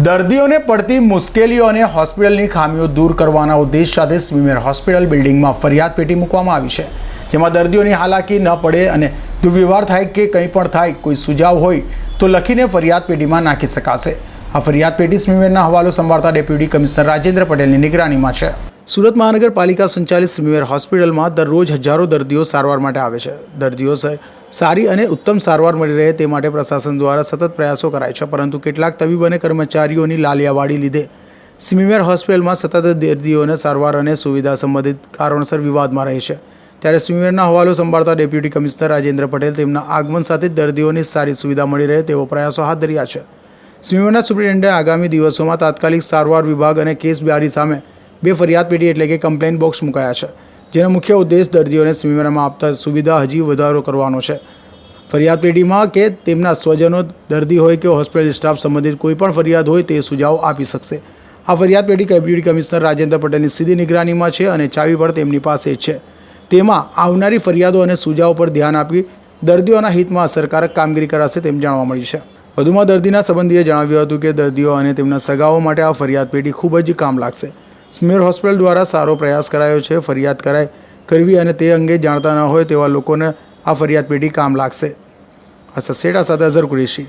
દર્દીઓને પડતી મુશ્કેલીઓ અને હોસ્પિટલની ખામીઓ દૂર કરવાના ઉદ્દેશ સાથે સ્વીમેર હોસ્પિટલ બિલ્ડિંગમાં ફરિયાદ પેટી મૂકવામાં આવી છે, જેમાં દર્દીઓની હાલાકી ન પડે અને દુર્વ્યવહાર થાય કે કંઈ પણ થાય, કોઈ સુઝાવ હોય તો લખીને ફરિયાદ પેટીમાં નાખી શકાશે. આ ફરિયાદ પેટી સ્વીમેરના હવાલો સંભાળતા ડેપ્યુટી કમિશનર રાજેન્દ્ર પટેલની નિગરાનીમાં છે. સુરત મહાનગરપાલિકા સંચાલિત સ્વીમેર હોસ્પિટલમાં દરરોજ હજારો દર્દીઓ સારવાર માટે આવે છે. દર્દીઓ સ- સારી અને ઉત્તમ સારવાર મળી રહે તે માટે પ્રશાસન દ્વારા સતત પ્રયાસો કરાય છે, પરંતુ કેટલાક તબીબ અને કર્મચારીઓની લાલિયાવાડી લીધે સિમિમેર હોસ્પિટલમાં સતત દર્દીઓને સારવાર અને સુવિધા સંબંધિત કારણોસર વિવાદમાં રહે છે. ત્યારે સ્મીમેરના હવાલો સંભાળતા ડેપ્યુટી કમિશનર રાજેન્દ્ર પટેલ તેમના આગમન સાથે દર્દીઓને સારી સુવિધા મળી રહે તેવો પ્રયાસો હાથ ધર્યા છે. સ્મીમેરના સુપ્રિન્ટેન્ડન્ટે આગામી દિવસોમાં તાત્કાલિક સારવાર વિભાગ અને કેસ બિહારી સામે બે ફરિયાદ પેટી એટલે કે કમ્પ્લેન બોક્સ મુકાયા છે. જેનો મુખ્ય ઉદ્દેશ દર્દીઓને સ્મીમેરામાં આપતા સુવિધા હજી વધારો કરવાનો છે. ફરિયાદ પેઢીમાં કે તેમના સ્વજનો દર્દી હોય કે હોસ્પિટલ સ્ટાફ સંબંધિત કોઈ પણ ફરિયાદ હોય તે સુઝાવ આપી શકશે. આ ફરિયાદ પેઢી ડેપ્યુટી કમિશનર રાજેન્દ્ર પટેલની સીધી નિગરાનીમાં છે અને ચાવી પણ તેમની પાસે છે. તેમાં આવનારી ફરિયાદો અને સુઝાવ પર ધ્યાન આપી દર્દીઓના હિતમાં અસરકારક કામગીરી કરાશે તેમ જાણવા મળ્યું છે. વધુમાં દર્દીના સંબંધીએ જણાવ્યું હતું કે દર્દીઓ અને તેમના સગાઓ માટે આ ફરિયાદ પેટી ખૂબ જ કામ લાગશે. સ્મેર હોસ્પિટલ દ્વારા સારો પ્રયાસ કરાયો છે, ફરિયાદ કરાય કરવી અને તે અંગે જાણતા ન હોય તેવા લોકોને આ ફરિયાદ પેટી કામ લાગશે. આ સસેટા સાથે અઝર કુરેશી.